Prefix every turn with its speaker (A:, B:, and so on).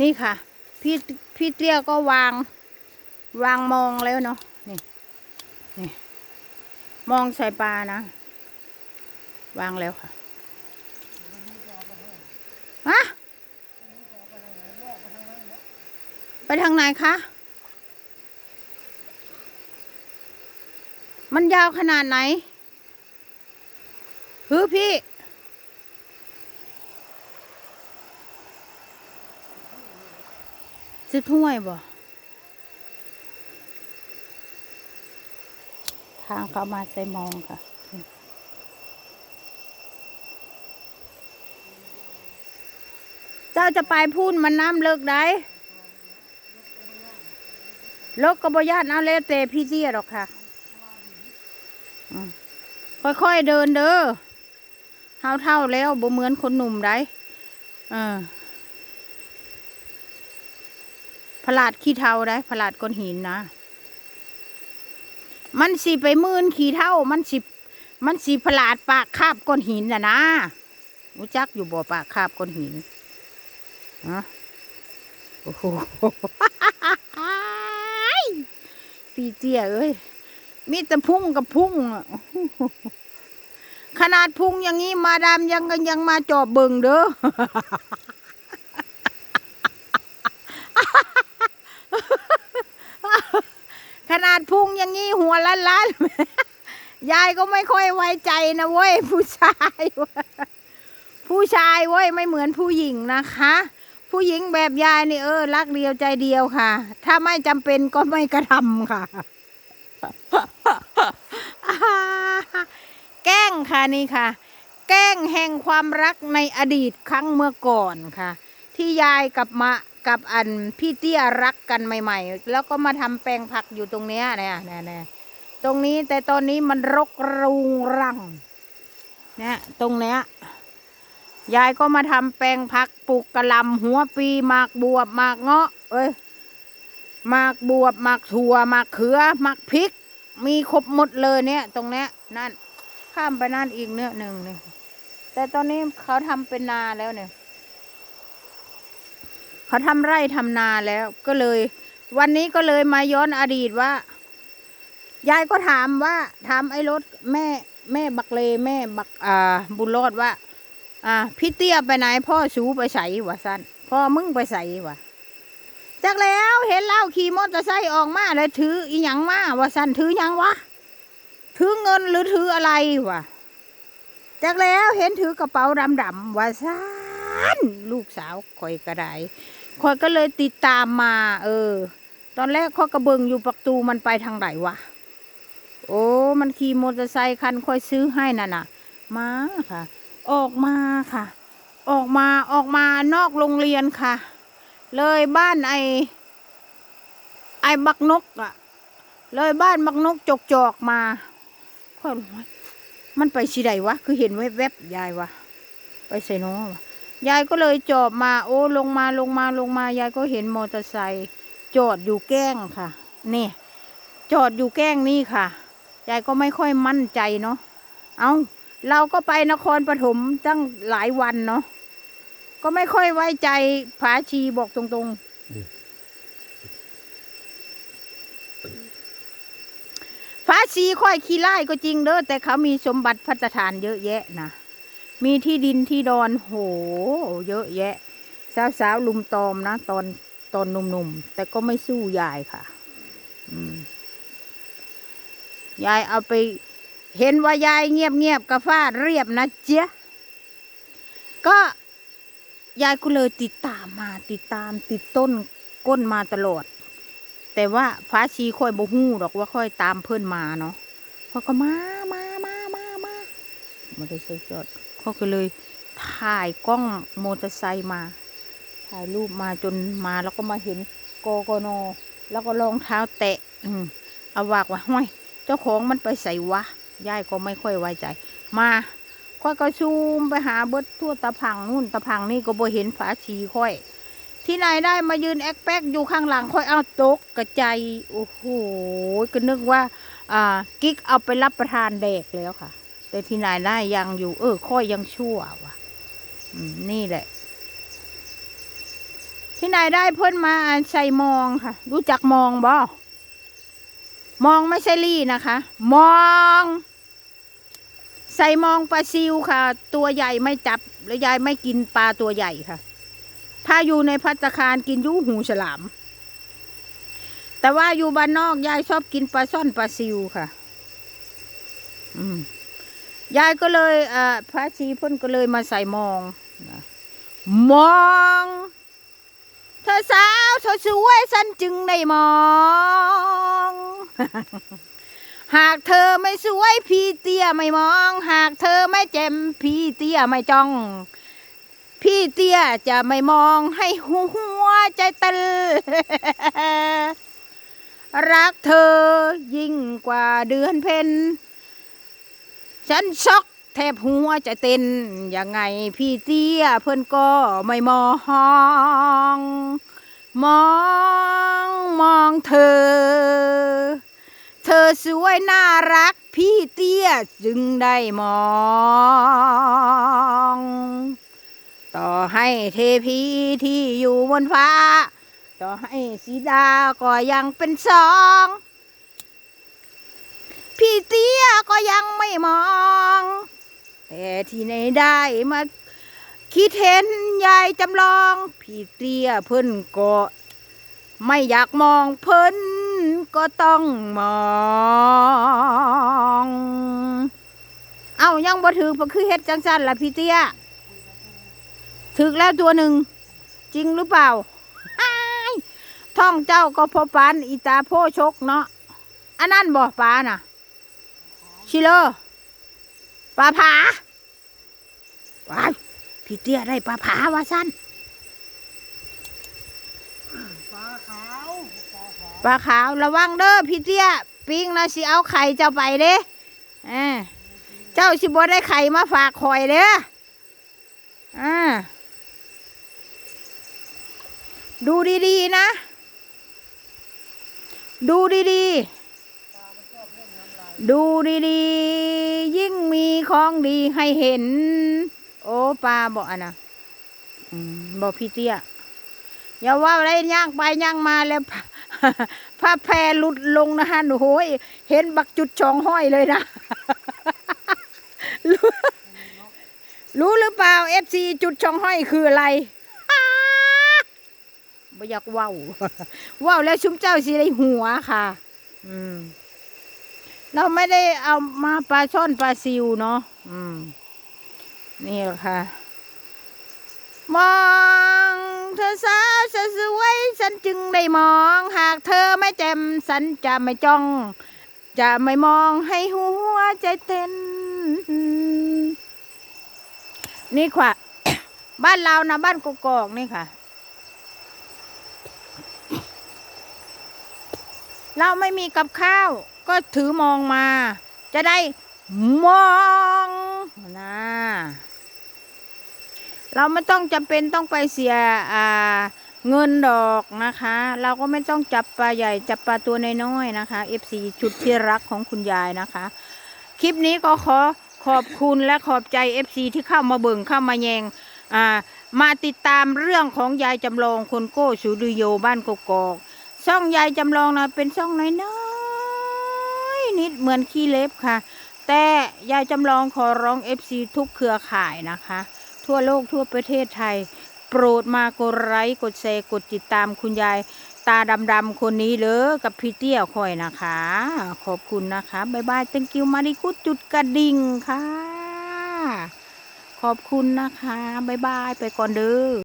A: นี่ค่ะ พี่พี่เตี้ยก็วาง วางมองแล้วเนาะนี่นี่มองใส่ปลานะ วางแล้วค่ะฮะไปทางไหนคะ มันยาวขนาดไหนฮือพี่ จะถ้วยบ่ทางเข้ามาใส่มองค่ะ เจ้าจะไปพูนมันน้ำเลิกได้เลิกกบญาตเอาแล้วแต่พี่เตี้ยหรอกค่ะ ค่อยๆเดินเด้อเท่าเท่าๆแล้วบ่เหมือนคนหนุ่มได้เออ ผลาดขี้เท่าได้ผลาดก้อนหินนะ มันสิไปมื่นขี้เท่า มันสิมันสิผลาดปากคาบก้อนหินน่ะนะรู้จักอยู่บ่อปากคาบก้อนหินฮะโอ้โหพี่เตี้ยเอ้ยมีแต่พุ่งกับพุ่งอะขนาดพุ่งอย่างนี้มาดามยังก็ยังมาจอบเบิงเด้อ ขนาดพุงอย่างนี้หัวล้านล้านๆยายก็ไม่ค่อยไว้ใจนะเว้ยผู้ชาย ผู้ชายเว้ยไม่เหมือนผู้หญิงนะคะ ผู้หญิงแบบยายนี่เออ รักเดียวใจเดียวค่ะ ถ้าไม่จำเป็นก็ไม่กระทำค่ะ แกล้งค่ะนี่ค่ะ แกล้งแห่งความรักในอดีตครั้งเมื่อก่อนค่ะ ที่ยายกับมากับอันพี่เตี้ยรักกันใหม่ ๆ แล้วก็มาทำแปลงผักอยู่ตรงเนี้ยเนี่ยเนี่ยตรงนี้แต่ตอนนี้มันรกรุงรังเนี่ยตรงเนี้ยยายก็มาทำแปลงผักปลูกกระหลำหัวปีหมากบวบหมากเงาะ เอ้ยหมากบวบหมากถั่วหมากเขือหมากพริก มีครบหมดเลยเนี่ย ตรงเนี้ยนั่นข้ามไปนั่นอีกเนื้อหนึ่งเนี่ยแต่ตอนนี้เขาทำเป็นนาแล้วเนี่ย เขาทำไร่ทำนาแล้วก็เลย วันนี้ก็เลยมาย้อนอดีตว่า ยายก็ถามว่าถามไอ้รถแม่แม่บักเลแม่บักอ่าบุญรอดว่า อ่าพี่เตี้ยไปไหนพ่อสูไปใส่วะสั้นพ่อมึงไปใส่วะจากแล้วเห็นเล่าขี่มอเตอร์ไซค์ออกมาแล้วถืออีหยังมาวะสั้นถือหยังวะถือเงินหรือถืออะไรวะจากแล้วเห็นถือกระเป๋าดำๆวะสั้นลูกสาวคอยกระได คอยก็เลยติดตามมา เออ ตอนแรกข้อยกระเบิงอยู่ประตูมันไปทางไหนวะ โอ้ มันขี่มอเตอร์ไซค์คันค่อยซื้อให้น่ะน่ะ มาค่ะ ออกมาค่ะ ออกมาออกมานอกโรงเรียนค่ะ เลยบ้านไอไอบักนกอะเลยบ้านบักนกจกจอกมาค่อยมันไปชีใดวะ คือเห็นแวบๆยายวะ ไปใส่น้องวะ ยายก็เลยจอบมาโอ้ลงมาลงมาลงมายายก็เห็นมอเตอร์ไซค์จอดอยู่แกล้งค่ะนี่จอดอยู่แกล้งนี่ค่ะยายก็ไม่ค่อยมั่นใจเนาะเอาเราก็ไปนครปฐมตั้งหลายวันเนาะก็ไม่ค่อยไว้ใจผาชีบอกตรงๆผาชีค่อยขี้ไล่ก็จริงเด้อแต่เขามีสมบัติพัฒฐานเยอะแยะนะ มีที่ดินที่ดอนโห เยอะแยะ สาวๆลุมตอมนะ ตอนตอนหนุ่มๆ แต่ก็ไม่สู้ยายค่ะยายเอาไป เห็นว่ายายเงียบๆกระฟาดเรียบนะเจ๊ยก็ยายก็เลยติดตามมาติดตามติดต้นก้นมาตลอด แต่ว่าฟ้าชีค่อยบ่ฮู้ดอกว่าค่อยตามเพื่อนมาเนาะเขาก็มามามามามาไม่ได้ใส่จอด เขาก็เลยถ่ายกล้องมอเตอร์ไซค์มา ถ่ายรูปมาจนมาแล้วก็มาเห็นโกโกโน แล้วก็รองเท้าแตะ อืมเอาวากว่าห้อย เจ้าของมันไปใส่วะยายก็ไม่ค่อยไว้ใจ มาค่อยก็ชูมไปหาเบิดทั่วตะพังนู่นตะพังนี่ก็บ่เห็นฝาชีค่อย ที่ไหนได้มายืนแอกแป๊กอยู่ข้างหลังค่อยเอาตกกระจายโอ้โหก็นึกว่า อ่า กิ๊กเอาไปรับประทานแดกแล้วค่ะ แต่ที่ไหนได้ยังอยู่ เออ ค่อยยังชั่วว่ะนี่แหละ ที่ไหนได้เพิ่นมาใส่มองค่ะ รู้จักมองบ่มองไม่ใช่ลี่นะคะ มอง ใส่มองปลาซิวค่ะ ตัวใหญ่ไม่จับ แล้วยายไม่กินปลาตัวใหญ่ค่ะ ถ้าอยู่ในพัตคารกินยูหูฉลาม แต่ว่าอยู่บ้านนอกยายชอบกินปลาซ่อนปลาซิวค่ะ อืม ยายก็เลยพระชีพ่นก็เลยมาใส่มองมองเธอสาวเธอสวยฉันจึงได้มอง หากเธอไม่สวยพี่เตี้ยไม่มอง หากเธอไม่แจ่มพี่เตี้ยไม่จ้อง พี่เตี้ยจะไม่มองให้หัวใจเต้นรักเธอยิ่งกว่าเดือนเพ็ญ ฉันช็อกแทบหัวใจเต้นยังไงพี่เตี้ยเพิ่อนก็ไม่มอง มองมองเธอ เธอสวยน่ารักพี่เตี้ยจึงได้มอง ต่อให้เทพีที่อยู่บนฟ้า ต่อให้สีดาก็ยังเป็นสอง พี่เตี้ยก็ยังไม่มอง แต่ที่ไหนได้มาคิดเห็นยายจำลอง พี่เตี้ยเพิ่นก็ไม่อยากมองเพิ่นก็ต้องมอง เอ้ายังบ่ถือเพคือเฮ็ดจังสั้นล่ะพี่เตี้ยถึกแล้วตัวหนึ่ง จริงหรือเปล่าท่องเจ้าก็พอปานอีตาโพชกเนาะอันนั้นบ่ปาน่ะ ชิเลอปลาผาว้ายพี่เตี้ยได้ปลาผาว่าสั้น
B: ปลาขาวปลาขาว
A: ปลาขาวระวังเด้อพี่เตี้ยปิงนะสิเอาไข่เจ้าไปเด้เออเจ้าสิบ่ได้ไข่มาฝากคอยเด้ออ่าดูดีๆนะ ดูดีๆ ดูดีๆ ยิ่งมีของดีให้เห็น โอ้ปลาบอกอะนะบอกพี่เตี้ยอย่าว่าอะไรย่างไปย่างมาแล้วผ้าแพรหลุดลงนะฮะโอ้ยเห็นบักจุดชองห้อยเลยนะรู้รู้หรือเปล่าเอฟซีจุดชองห้อยคืออะไรไม่อยากว้าเว้าวแล้วชุมเจ้าสิได้หัวค่ะ อืม เราไม่ได้เอามาปลาช่อนปลาซิวเนาะอืม นี่แหละค่ะ มองเธอสาวสสวยฉันจึงได้มอง หากเธอไม่แจ่มฉันจะไม่จ้อง จะไม่มองให้หัวใจเต้น นี่ค่ะ บ้านเรานะบ้านกกอกนี่ค่ะเราไม่มีกับข้าว ก็ถือมองมา จะได้มองนะเราไม่ต้องจำเป็นต้องไปเสียเงินดอกนะคะ เราก็ไม่ต้องจับปลาใหญ่จับปลาตัวน้อยๆนะคะ FC ชุดที่รักของคุณยายนะคะ คลิปนี้ก็ขอขอบคุณและขอบใจ FC ที่เข้ามาเบิ่งเข้ามาแยงอ่ามาติดตามเรื่องของยายจำลองคนโก้สูดุโยบ้านกกอกช่องยายจำลองนะเป็นช่องน้อยๆ นิดเหมือนขี้เล็บค่ะ แต่ยายจำลองขอร้อง FC ทุกเครือข่ายนะคะ ทั่วโลกทั่วประเทศไทย โปรดมากดไลค์กดแชร์กดติดตามคุณยายตาดำๆคนนี้เลยกับพี่เตี้ยคอยนะคะ ขอบคุณนะคะบ๊ายบาย thank you มาริกุดจุดกระดิ่งค่ะ ขอบคุณนะคะบ๊ายบายไปก่อนเด้อ